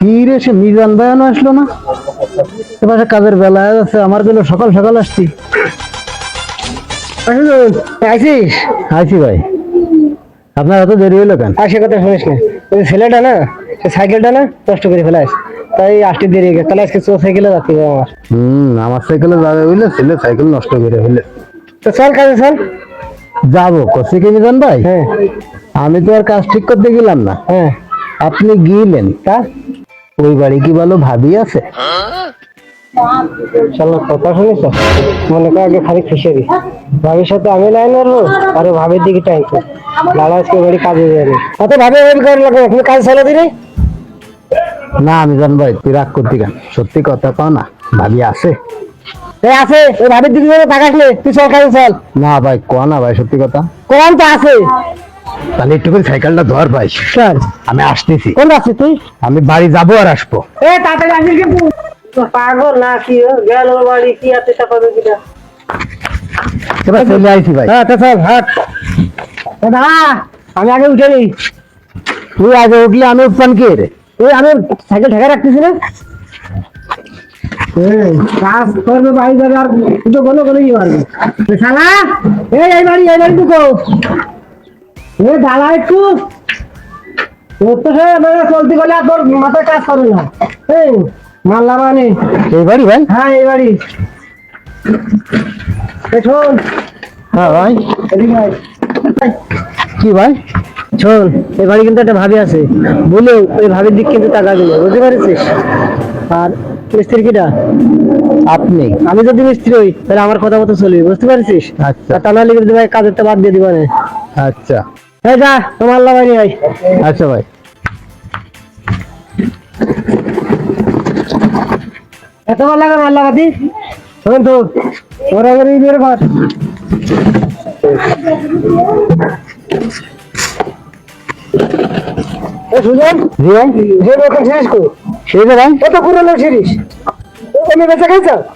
কি রে সে মিজান বায়ানো আসলো না? এবার কাজের বেলা আছে আমারগুলো সকাল সকাল আসছি। আইসিস? আইছি ভাই। আপনার এত দেরি হলো কেন? আর সে কথা শুনিস না। ওই ছেলেটা না সে সাইকেলটা না নষ্ট করে ফেলাস তাই আসতে দেরি হয়ে গেছে। তাহলে আজকে চো সাইকেলে যাচ্ছি আমার হম আমার সাইকেলে যাবে বুঝলে ছেলে সাইকেল নষ্ট করে ফেলে। তো চল কাজে চল। যাব কষে কি মিজান ভাই? হ্যাঁ। আমি তো আর কাজ ঠিক করতে গেলাম না। হ্যাঁ। আপনি গিয়েলেন তা? ওই বাড়ি কি ভালো ভাবি আছে? কথা শুনিস মনে কর আগে খালি দিস ভাবির সাথে আমি লাইন মারবো আর ভাবির দিকে টাইম আজকে বাড়ি কাজে যাবে অত ভাবে ওয়েট লাগবে তুমি কাজ চালা দিলে না মিজান ভাই তুই রাগ করতি কেন? সত্যি কথা কও না ভাবি আছে। এই আছে ওই ভাবির দিকে তাকাস তুই চল কাজে চল। না ভাই ক না ভাই সত্যি কথা। কোন তো আছে। তাহলে একটু সাইকেলটা ধর ভাই। চল আমি আসতেছি। কোন আছে তুই? আমি বাড়ি যাব আর আসব। এ তাড়াতাড়ি আসিস কিন্তু পাগল না কি গেল বাড়ি কি আছে তা পাবে কিনা এবার চলে আইছি ভাই। হ্যাঁ তো চল হাট। দাঁড়া আমি আগে উঠে নিই। তুই আগে উঠলে আমি উঠপান কে রে? এই আমি সাইকেল ঠেকা রাখতেছি না। এই, কাজ করবে বাড়ি যাবে আর দুটো শালা এই এই বাড়ি এই বাড়ি এ দাঁড়া একটু। তোর তো সে মানে চলতে গেলে আর তোর মাথায় কাজ করে না। এই মাল্লা মানে। এই বাড়ি ভাই? হ্যাঁ এই বাড়ি। শোন। হ্যাঁ ভাই। কি ভাই? শোন এই বাড়ি কিন্তু একটা ভাবি আছে। বলেও ওই ভাবির দিক কিন্তু তাকাবি না বুঝতে পারছিস? আর মিস্ত্রি কিটা? আপনি। আমি যদি মিস্ত্রি হই তাহলে আমার কথা মতো চলবি বুঝতে পারছিস? আচ্ছা। তা নাহলে কিন্তু ভাই কাজের তো বাদ দিয়ে দিবা না। আচ্ছা। হ্যাঁ যা তোমার লাগাই ভাই আচ্ছা ভাই। এতবার লাগা মার লাগাতি শোন তো ওরা করে বের কর সুজন জি ভাই। যে রকম ছিরিস কো যে ভাই। কত পুরনো ছিরিস তুমি বেঁচে খাইছ? এই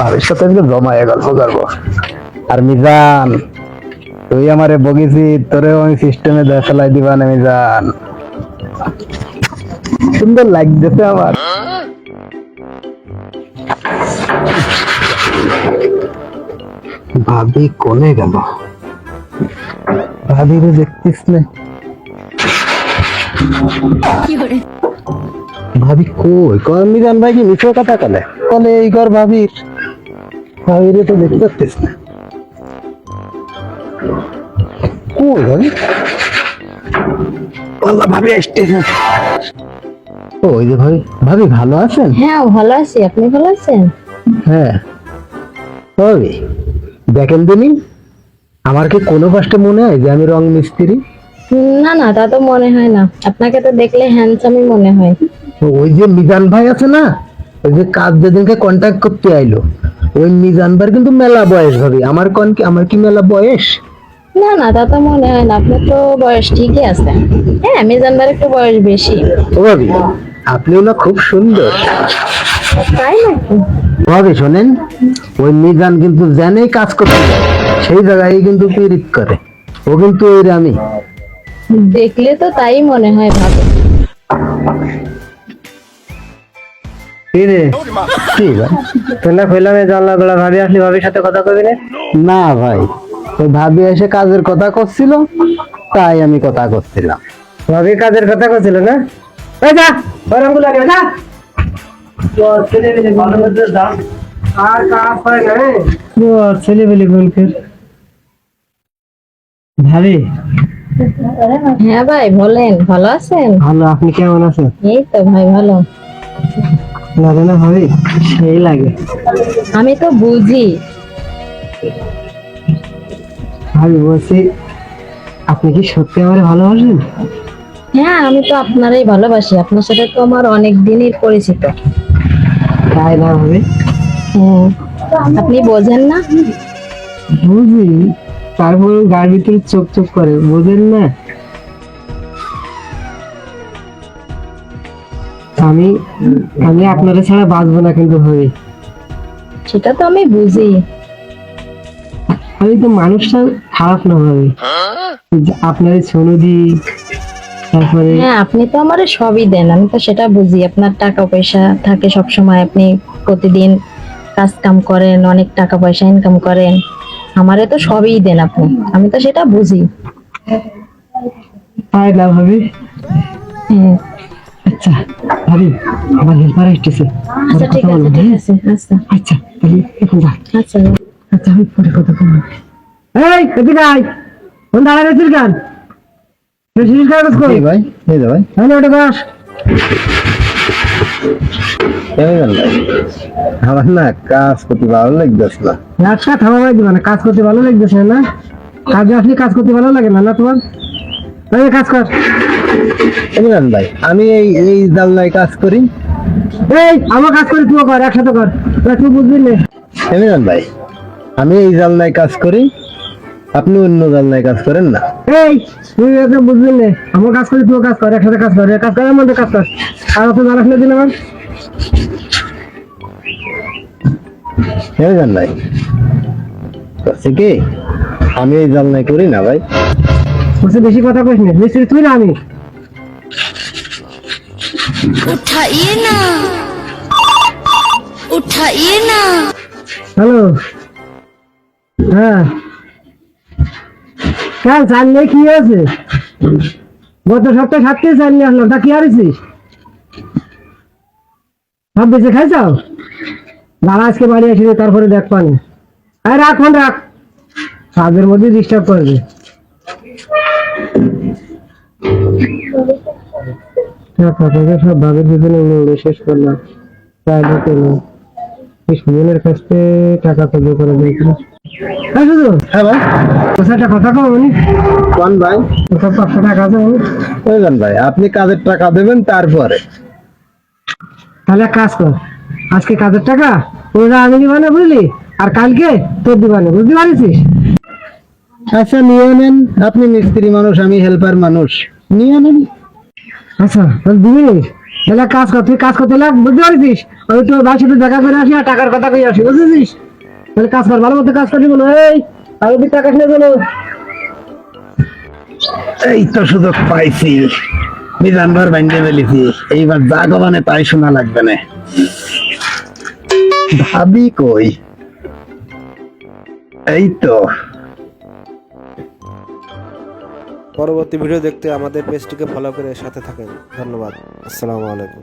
ভাবির সাথে আজকে জমায়ে গল্প করব আর মিজান তুই আমারে বগিছি তোরেও আমি সিস্টেমে দেখালাই দিবা না মিজান। সুন্দর লাগতেছে আমার। ভাবি কোনে গেল? ভাবিরে দেখতিস না। ভাবি কই? কর মিজান ভাই কি মিছো কথা কলে? কলে এই কর ভাবির। ভাবিরে তো দেখতে পাচ্ছিস না। কই ভাবি আল্লাহ ভাবি আসতেছে ওই যে ভাবি ভাবি ভালো আছেন? হ্যাঁ ভালো আছি। আপনি ভালো আছেন? হ্যাঁ। ভাবি দেখেন দিনি আমার কি কোনো কষ্টে মনে হয় যে আমি রং মিস্ত্রি? না না তা তো মনে হয় না। আপনাকে তো দেখলে হ্যান্ডসামই মনে হয়। ওই যে মিজান ভাই আছে না ওই যে কাজ যেদিনকে কন্ট্যাক্ট করতে আইলো ওই মিজান ভাই কিন্তু মেলা বয়স ভাবি। আমার কোন কি আমার কি মেলা বয়স? না না তা তো মনে হয় না। আপনার তো বয়স ঠিকই আছে। হ্যাঁ মিজানবার একটু বয়স বেশি। ও ভাবি আপনিও না খুব সুন্দর। তাই নাকি? ভাবি শোনেন ওই মিজান কিন্তু জেনেই কাজ করতে যায় সেই জায়গায় কিন্তু পিরিত করে। ও কিন্তু ওই আমি দেখলে তো তাই মনে হয় ভাবে। রে? কি ভাই তোলা জানলা গুলা ভাবি আসলি ভাবির সাথে কথা কবি না? না ভাই ওই ভাবি এসে কাজের কথা করছিল তাই আমি কথা করছিলাম। ভাবি কাজের কথা করছিল না? এই যা যা। আর কাজ হয় না ছেলে ভাবি। হ্যাঁ ভাই বলেন ভালো আছেন? ভালো আপনি কেমন আছেন? এই তো ভাই ভালো। লাগে না ভাবি সেই লাগে। আমি তো বুঝি। ভাবি বলছি আপনি কি সত্যি আমার ভালোবাসেন? হ্যাঁ আমি তো আপনারই ভালোবাসি। আপনার সাথে তো আমার অনেক দিনের পরিচিত। তাই না হবে? হ্যাঁ আপনি বোঝেন না? বুঝি। তারপর গাড়ির ভিতরে চোখ চোখ করে। বোঝেন না? আমি আমি আপনারা ছাড়া বাঁচবো না কিন্তু ভাবি। সেটা তো আমি বুঝি। আমি তো মানুষটা খারাপ না ভাবি। আপনার সনুদি তারপরে হ্যাঁ আপনি তো আমার সবই দেন আমি তো সেটা বুঝি। আপনার টাকা পয়সা থাকে সব সময় আপনি প্রতিদিন কাজ কাম করেন অনেক টাকা পয়সা ইনকাম করেন। আমারে তো সবই দেন আপনি আমি তো সেটা বুঝি। তাই না ভাবি? হ্যাঁ। আচ্ছা। ভাবি আমার হেল্পার আসতেছে আচ্ছা ঠিক আছে ঠিক আছে আচ্ছা। আচ্ছা তাহলে এখন যা। আচ্ছা আচ্ছা আমি পরে কথা বলব। এই এদিকে আয় কোন দাঁড়ায় গেছিস কেন? সিরিজ কাগজ কই ভাই এই যে ভাই। হ্যাঁ ওটা আমার না কাজ করতে ভালো লাগতেছে না। একটা থামা ভাই দিবা কাজ করতে ভালো লাগতেছে না। কাজে আসলে কাজ করতে ভালো লাগে না না তোমার? কাজ কর। ইমরান ভাই আমি এই এই জানলায় কাজ করি। এই আমার কাজ করে তুই কর একসাথে কর। তুই বুঝবি না। ইমরান ভাই আমি এই জানলায় কাজ করি। আপনি অন্য জানলায় কাজ করেন না। এই তুই এত বুঝবি না। আমার কাজ করে তুই কাজ কর একসাথে কাজ কর। কাজ করার মধ্যে কাজ কর। আর অত জানাস না দিলে আমার ইমরান ভাই করছে কি আমি এই জানলায় করি না ভাই। বেশি কথা কইস না তুই না আমি। उठाइए ना उठाइए ना হ্যালো হ্যাঁ কেন চাল নিয়ে কি হয়েছে গত সপ্তাহে সাত কেজি চাল নিয়ে আসলাম তা কি হারিয়েছিস সব বেঁচে খাইছাও দাঁড়া আজকে বাড়ি আসিনি তারপরে দেখ পানি আরে রাখ ফোন রাখ কাজের মধ্যে ডিস্টার্ব করবে সব ভাবের পিছনে শেষ করলাম সুজনের কাছ থেকে টাকা করে দিয়েছিল হ্যাঁ শুধু হ্যাঁ ভাই কোথায় একটা কথা কম উনি কোন ভাই। কোথাও পাঁচশো টাকা আছে উনি ইমরান ভাই আপনি কাজের টাকা দেবেন তারপরে। তাহলে এক কাজ কর আজকে কাজের টাকা ওরা আমি দিবানে বুঝলি আর কালকে তোর দিবানে বুঝতে পারিস? আচ্ছা নিয়ে নেন। আপনি মিস্ত্রি মানুষ আমি হেল্পার মানুষ। নিয়ে নেন আচ্ছা তাহলে দিবি তাহলে কাজ কর তুই কাজ করতে লাগ বুঝতে পারিস আমি তোর ভাইয়ের সাথে দেখা করে আসি আর টাকার কথা কই আসি বুঝেছিস? তাহলে কাজ কর ভালো মতো কাজ করবি বলো এই তুই টাকা শুনে বলো এই তো সুযোগ পাইছি। মিজানবার বাইন্দে ফেলেছি। এইবার যা গবানে তাই শোনা লাগবে না। ভাবি কই? এই তো। পরবর্তী ভিডিও দেখতে আমাদের পেজটিকে ফলো করে সাথে থাকেন। ধন্যবাদ। আসসালামু আলাইকুম।